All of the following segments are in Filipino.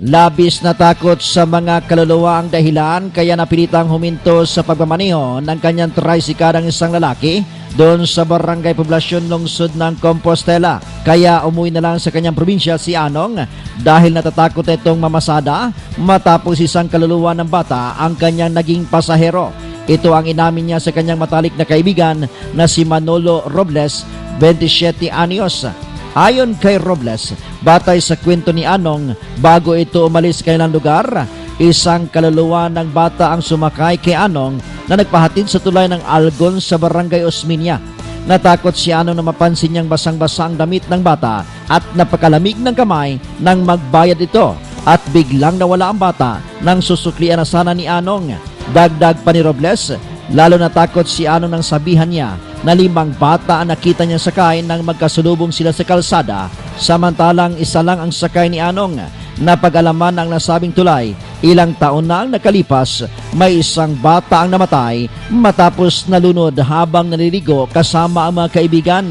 Labis na takot sa mga kaluluwa ang dahilan kaya napilitang huminto sa pagmamaneho ng kanyang tricycle ang isang lalaki doon sa barangay poblasyon lungsod ng Compostela. Kaya umuwi na lang sa kanyang probinsya si Anong dahil natatakot itong mamasada matapos isang kaluluwa ng bata ang kanyang naging pasahero. Ito ang inamin niya sa kanyang matalik na kaibigan na si Manolo Robles, 27 anyos. Ayon kay Robles, batay sa kwento ni Anong, bago ito umalis kailang lugar, isang kaluluwa ng bata ang sumakay kay Anong na nagpahatid sa tulay ng Algon sa barangay Osminia. Natakot si Anong na mapansin niyang basang-basa ang damit ng bata at napakalamig ng kamay nang magbayad ito at biglang nawala ang bata nang susuklian na sana ni Anong. Dagdag pa ni Robles, lalo natakot si Anong nang sabihan niya na limang bata ang nakita niya sakay nang magkasulubong sila sa kalsada samantalang isa lang ang sakay ni Anong. Napag-alaman ang nasabing tulay, ilang taon na ang nakalipas, may isang bata ang namatay matapos nalunod habang naliligo kasama ang mga kaibigan.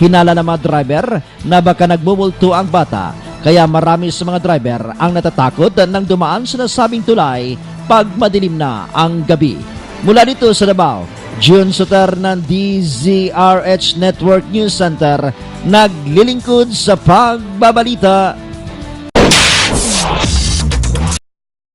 Hinala ng mga driver na baka nagmumulto ang bata kaya marami sa mga driver ang natatakot nang dumaan sa nasabing tulay pag madilim na ang gabi. Mula dito sa Davao, June Soter ng DZRH Network News Center, naglilingkod sa pagbabalita